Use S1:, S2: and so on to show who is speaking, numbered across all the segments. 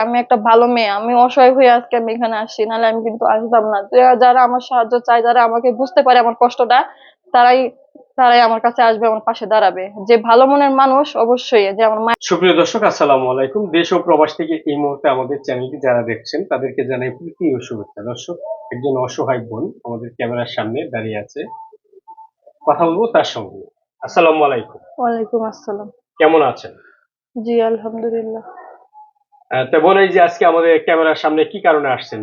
S1: আমি একটা ভালো মেয়ে আমি অসহায় হয়ে আজকে আমি এখানে আসছি নাহলে আমি কিন্তু আসতাম না। যারা- আমার সাহায্য চায় যারা আমাকে বুঝতে পারে আমার কষ্টটা তারাই তারাই আমার কাছে আসবে আমার পাশে দাঁড়াবে। যে ভালো মনের মানুষ অবশ্যই যে আমার মা
S2: সুপ্রিয় দর্শক আসসালামু আলাইকুম। দেশ ও প্রবাস থেকে এই মুহূর্তে আমাদের চ্যানেলটি যারা দেখছেন তাদেরকে জানাই প্রীতি ও শুভেচ্ছা। দর্শক একজন অসহায় বোন আমাদের ক্যামেরার সামনে দাঁড়িয়ে আছে। কথা বলব তার সঙ্গে। আসসালামু আলাইকুম।
S1: ওয়ালাইকুম আসসালাম।
S2: কেমন আছেন?
S1: জি আলহামদুলিল্লাহ।
S2: তো এই যে আজকে আমাদের ক্যামেরার সামনে কি কারণে আসছেন?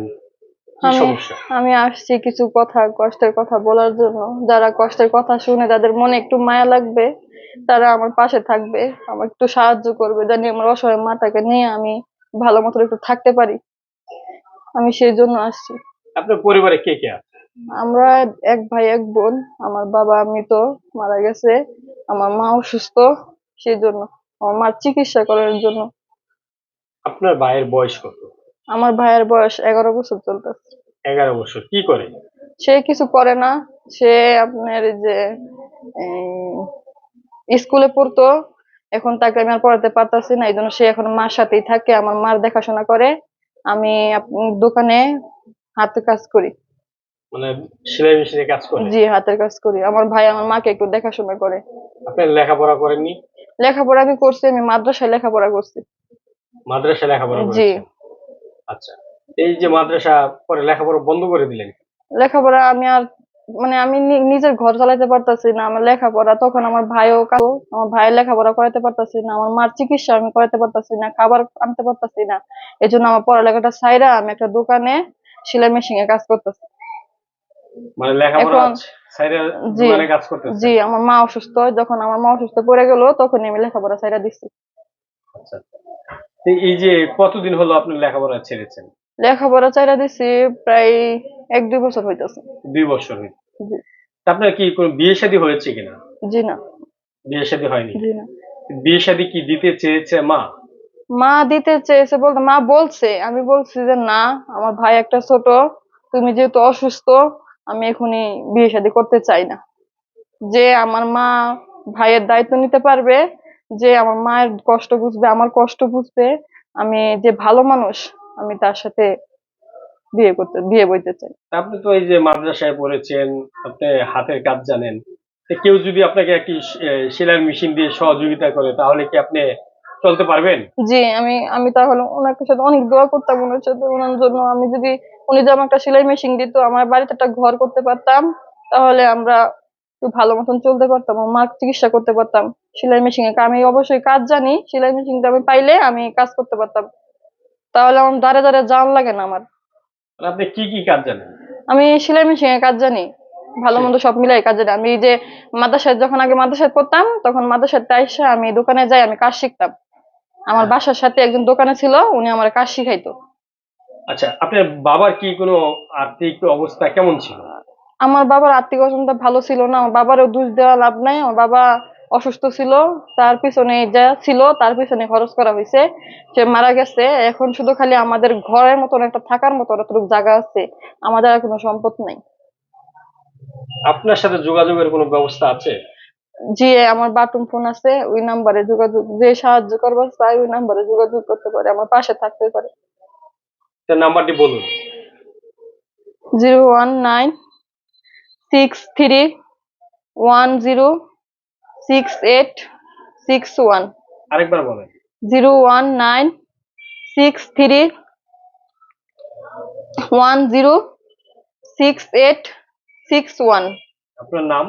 S1: আমি আমি আসছি কিছু কথা কষ্টের কথা বলার জন্য। যারা কষ্টের কথা শুনে তাদের মনে একটু মায়া লাগবে তারা আমার পাশে থাকবে আমার একটু সাহায্য করবে জানি আমার অসহায় মাটাকে নিয়ে আমি ভালো মতো একটু থাকতে পারি। আমি সেই জন্য আসছি।
S2: আপনার পরিবারে কে কে আছে?
S1: আমরা এক ভাই এক বোন আমার বাবা মৃত মারা গেছে। আমার মা অসুস্থ সেই জন্য। আমার মার চিকিৎসা করার জন্য।
S2: আপনার ভাইয়ের বয়স কত?
S1: আমার ভাইয়ের বয়স এগারো বছর চলতেছে।
S2: এগারো বছর কি করে?
S1: সে কিছু করে না। সে আপনার যে স্কুলে পড়তো। এখন তাকে আমি আর পড়াতে পারতাছি না এই জন্য সে এখন মার সাথেই থাকে। আমার মার দেখাশোনা করে। আমি দোকানে হাতে কাজ করি।
S2: মানে সেলাই মেশিনে কাজ করে?
S1: জি হাতের কাজ করি। আমার ভাই আমার মাকে একটু দেখাশোনা করে।
S2: আপনি লেখাপড়া করেননি?
S1: লেখাপড়া আমি করছি আমি মাদ্রাসায় লেখাপড়া করছি।
S2: মাদ্রাসা লেখাপড়া
S1: জি।
S2: আচ্ছা এই যে মাদ্রাসা পরে লেখাপড়া বন্ধ করে দিলেন?
S1: লেখাপড়া আমি আর মানে আমি নিজের ঘর চালাতে পারতাছি না আমার লেখাপড়া তখন আমার ভাইও আমার ভাইয়ের লেখাপড়া করাতে পারতাছি না আমার মার চিকিৎসা আমি করাতে পারতাছি না খাবার আনতে পারতাছি না এই জন্য আমার পড়ালেখাটা সাইরা আমি একটা দোকানে সেলাই মেশিনে কাজ করতেছি।
S2: মানে লেখাপড়া। দোকানে কাজ করতেছে
S1: জি আমার মা অসুস্থ যখন আমার মা অসুস্থ পড়ে গেল তখন আমি লেখাপড়া সাইরা দিচ্ছি
S2: আচ্ছা। এই যে কতদিন হলো আপনি লেখাপড়া ছেড়েছেন?
S1: লেখাপড়া চাইরা দিছি প্রায় এক দুই বছর হইতেছে।
S2: দুই বছর হয়েছে
S1: জি।
S2: তা আপনার কি কোনো বিয়ে শাদী হয়েছে কিনা?
S1: জি না।
S2: বিয়ে শাদী হয়নি?
S1: জি না।
S2: বিয়ে শাদী কি দিতে চেয়েছে মা?
S1: মা দিতে চেয়েছে বলতে মা বলছে আমি বলছি যে না আমার ভাই একটা ছোট তুমি যেহেতু অসুস্থ আমি এখনই বিয়ে শাদী করতে চাই না। যে আমার মা ভাইয়ের দায়িত্ব নিতে পারবে যে আমার মায়ের কষ্ট বুঝবে আমার কষ্ট বুঝবে আমি যে ভালো মানুষ আমি তার সাথে বিয়ে করতে বিয়ে বইতে চাই।
S2: আপনি তো এই যে মাদ্রাসায় পড়েছেন আপনি হাতের কাজ জানেন। কেউ যদি আপনাকে একটি সেলাই মেশিন দিয়ে সহযোগিতা করে তাহলে কি আপনি চলতে পারবেন?
S1: জি আমি আমি তাহলে ওনার সাথে অনেক দোয়া করতাম ওনার সাথে ওনার জন্য আমি যদি উনি যে আমাকে একটা সেলাই মেশিন দিত আমার বাড়িতে একটা ঘর করতে পারতাম তাহলে আমরা একটু ভালো মতন চলতে পারতাম মার চিকিৎসা করতে পারতাম সেলাই মেশিনে আমি অবশ্যই কাজ জানি সেলাই মেশিনটা আমি পাইলে আমি কাজ করতে পারতাম। তাহলে আমার দাঁড়ে দাঁড়ে জান লাগে না আমার।
S2: আপনি কি কি কাজ জানেন?
S1: আমি সেলাই মেশিনে কাজ জানি ভালো মন্দ সব মিলাই কাজ জানি। আমি যে মাদ্রাসায় যখন আগে মাদ্রাসায় পড়তাম তখন মাদ্রাসায় এসে আমি দোকানে যাই আমি কাজ শিখতাম। আমার বাসার সাথে একজন দোকানে ছিল উনি আমার কাজ শিখাইতো।
S2: আচ্ছা আপনার বাবার কি কোনো আর্থিক অবস্থা কেমন ছিল?
S1: আমার বাবার আর্থিক অবস্থা ভালো ছিল না আমার বাবারও দোষ দেওয়া লাভ নাই আমার বাবা অসুস্থ ছিল তার পিছনে যা ছিল তার পিছনে খরচ করা হয়েছে সে মারা গেছে এখন শুধু খালি আমাদের ঘরের মতন একটা থাকার মতো এতটুকু জায়গা আছে আমাদের আর কোনো সম্পদ নাই।
S2: আপনার সাথে যোগাযোগের কোনো ব্যবস্থা আছে?
S1: জি আমার বাটুম ফোন আছে ওই নাম্বারে যোগাযোগ যে সাহায্য করবার চাই ওই নাম্বারে যোগাযোগ করতে পারে আমার পাশে থাকতে পারে।
S2: নাম্বারটি বলুন।
S1: Zero one nine six three one zero six eight six one
S2: আরেকবার বলেন।
S1: Zero one nine six three one zero six eight six one
S2: আপনার নাম?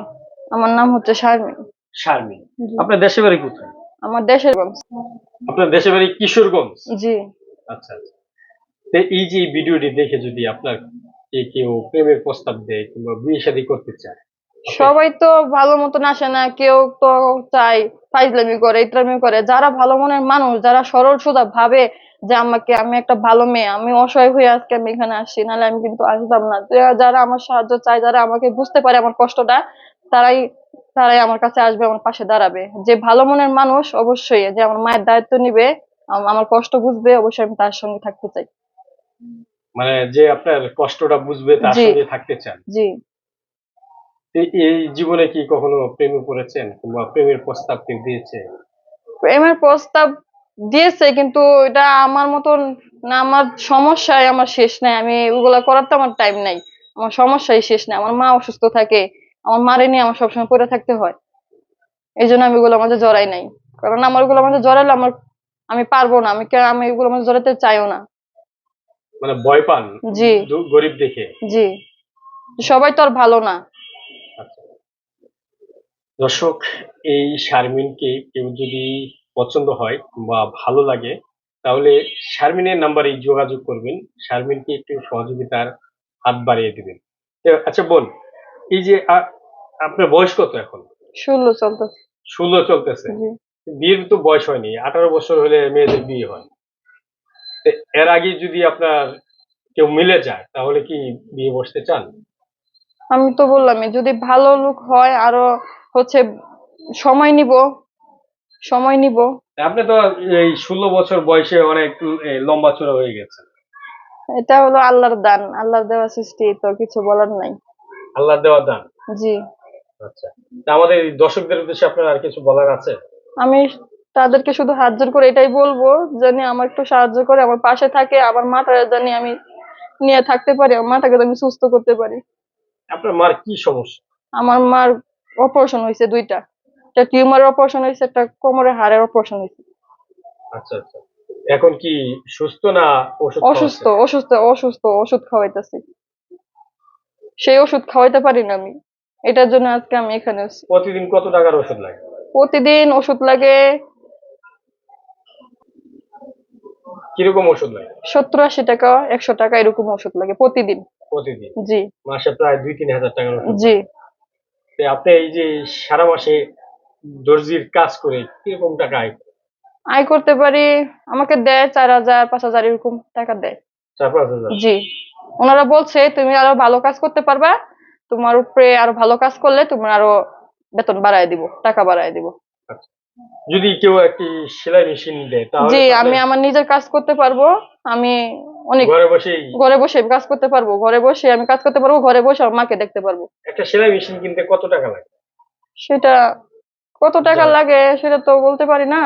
S1: আমার নাম হচ্ছে শারমিন।
S2: শারমিন। আপনার দেশে বাড়ি কোথায়?
S1: আমার দেশের
S2: আপনার দেশে বাড়ি কিশোরগঞ্জ?
S1: জি।
S2: আচ্ছা আচ্ছা। এই যে ভিডিওটি দেখে যদি আপনার কে কেউ প্রেমের প্রস্তাব দেয় কিংবা বিয়ে শাদী করতে চায়।
S1: সবাই তো ভালো মতন আসে না, কেউ তো চাই ফাইজলামি করে, ইতরামি করে। যারা ভালো মনের মানুষ, যারা সরল সোজা ভাবে যে আমাকে, আমি একটা ভালো মেয়ে, আমি অসহায় হয়ে আজকে আমি এখানে আসছি, নাহলে আমি কিন্তু আসতাম না। যারা আমার সাহায্য চায়, যারা আমাকে বুঝতে পারে আমার কষ্টটা, তারাই তারাই আমার কাছে আসবে, আমার পাশে দাঁড়াবে। যে ভালো মনের মানুষ, অবশ্যই যে আমার মায়ের দায়িত্ব নিবে আমার কষ্ট বুঝবে, অবশ্যই আমি তার সঙ্গে থাকতে চাই।
S2: মানে যে আপনার কষ্টটা বুঝবে তার সঙ্গে থাকতে চান।
S1: জি।
S2: এই জীবনে কি কখনো প্রেমে পড়েছেন কিংবা প্রেমের প্রস্তাব কেউ দিয়েছে?
S1: প্রেমের প্রস্তাব দিয়েছে কিন্তু এটা আমার মতন না আমার সমস্যায় আমার শেষ নাই। আমি ওগুলা করার তো আমার টাইম নাই। আমার সমস্যাই শেষ নাই। আমার মা অসুস্থ থাকে। আমার মারে নিয়ে আমার সবসময় পড়ে থাকতে হয়। এই জন্য আমি ওগুলো আমাদের জড়াই নাই। কারণ আমার ওগুলো আমাদের জড়ালে আমার আমি পারব না। আমি কে- আমি ওগুলোর মধ্যে জড়াতে চাইও না।
S2: মানে ভয় পান
S1: জি।
S2: গরিব দেখে?
S1: জি। সবাই তো আর ভালো না।
S2: আচ্ছা। দর্শক এই শারমিনকে কেউ যদি পছন্দ হয় বা ভালো লাগে তাহলে শারমিনের নাম্বারে যোগাযোগ করবেন। শারমিনকে একটু সহযোগিতার হাত বাড়িয়ে দিবেন। আচ্ছা বোন এই যে আপনার বয়স কত এখন?
S1: ষোলো চলতেছে।
S2: ষোলো চলতেছে। বিয়ের তো বয়স হয়নি। আঠারো বছর হলে মেয়েদের বিয়ে হয়। এর আগে যদি আপনার কেউ মিলে যায় তাহলে কি বিয়ে বসতে চান?
S1: আমি তো বললামই যদি ভালো লোক হয় আরও হচ্ছে সময় নিব সময় নিব।
S2: আপনি তো এই ষোলো বছর বয়সে অনেক লম্বা চড়া হয়ে গেছে
S1: এটা হলো আল্লাহর দান আল্লাহর দেওয়া সৃষ্টি তো কিছু বলার নাই।
S2: আল্লাহর দেওয়া দান?
S1: জি।
S2: আচ্ছা। তা আমাদের দর্শকদের উদ্দেশ্যে আপনার আর কিছু বলার আছে?
S1: আমি তাদেরকে শুধু হাত জোর করে এটাই বলব জানি আমার একটু সাহায্য করে আমার পাশে থাকে আমার মাটা জানি আমি নিয়ে থাকতে পারি আমার মাটাকে জানি সুস্থ করতে পারি।
S2: আপনার মার কি সমস্যা?
S1: আমার মার অপারেশন হয়েছে দুইটা। একটা টিউমারের অপারেশন হয়েছে একটা কোমরের হাড়ের অপারেশন হয়েছে।
S2: আচ্ছা আচ্ছা। এখন কি সুস্থ না ওষুধ
S1: অসুস্থ অসুস্থ অসুস্থ ওষুধ খাওয়াইতেছি। সেই ওষুধ খাওয়াইতে পারি না আমি। এটার জন্য আজকে আমি এখানে আছি।
S2: প্রতিদিন কত টাকার ওষুধ লাগে?
S1: প্রতিদিন ওষুধ লাগে
S2: কীরকম ওষুধ লাগে?
S1: সত্তর আশি টাকা একশো টাকা এরকম ওষুধ লাগে প্রতিদিন।
S2: প্রতিদিন?
S1: জি।
S2: মাসে প্রায় দুই তিন হাজার টাকার ওষুধ
S1: জি।
S2: আপনি এই যে সারা মাসে দর্জির কাজ করে কীরকম টাকা আয়
S1: আয় করতে পারি আমাকে দেয় চার হাজার পাঁচ হাজার এরকম টাকা দেয়।
S2: চার পাঁচ হাজার?
S1: জি। ওনারা বলছে তুমি আরও ভালো কাজ করতে পারবা তোমার উপরে আরও ভালো কাজ করলে তোমার আরও বেতন বাড়ায় দিব টাকা বাড়ায় দিব।
S2: যদি কেউ একটি সেলাই মেশিন দেয় তাহলে
S1: জি আমি আমার নিজের কাজ করতে পারব। আমি অনেক
S2: ঘরে বসেই
S1: ঘরে বসে কাজ করতে পারব। ঘরে বসে আমি কাজ করতে পারব ঘরে বসে আমার মাকে দেখতে পারব।
S2: একটা সেলাই মেশিন কিনতে কত টাকা লাগে?
S1: সেটা কত টাকা লাগে সেটা তো বলতে পারি না।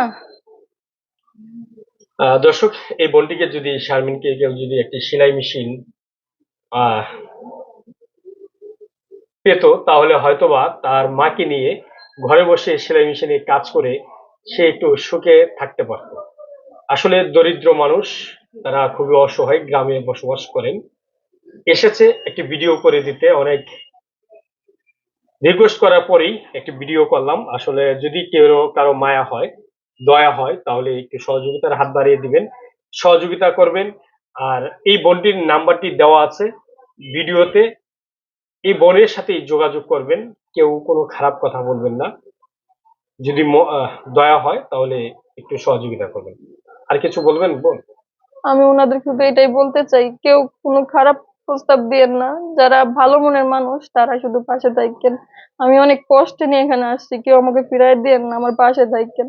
S2: দর্শক এই বোনটিকে যদি শারমিনকে কেউ যদি একটি সেলাই মেশিন আহ, পেত তাহলে হয়তোবা তার মাকে নিয়ে ঘরে বসে সেলাই মেশিনে কাজ করে সে একটু সুখে থাকতে পারত। আসলে দরিদ্র মানুষ, তারা খুবই অসহায় গ্রামে বসবাস করেন। এসেছে একটি ভিডিও করে দিতে, অনেক রিকোয়েস্ট করার পরেই একটি ভিডিও করলাম। আসলে যদি কেউ কারও মায়া হয়, দয়া হয়, তাহলে একটু সহযোগিতার হাত বাড়িয়ে দিবেন। সহযোগিতা করবেন। আর এই বোনটির নাম্বারটি দেওয়া আছে। ভিডিওতে এই বোনের সাথেই যোগাযোগ করবেন। কেউ কোনো খারাপ কথা বলবেন না। যদি দয়া হয় তাহলে একটু সহযোগিতা করবেন। আর কিছু বলবেন, বোন?
S1: আমি ওনাদের শুধু এটাই বলতে চাই, কেউ কোনো খারাপ প্রস্তাব দিয়ে না। যারা ভালো মনের মানুষ, তারা শুধু পাশে থাকেন। আমি অনেক কষ্ট নিয়ে এখানে আসছি, কেউ আমাকে ফিরাই দিয়ে না, আমার পাশে থাকেন।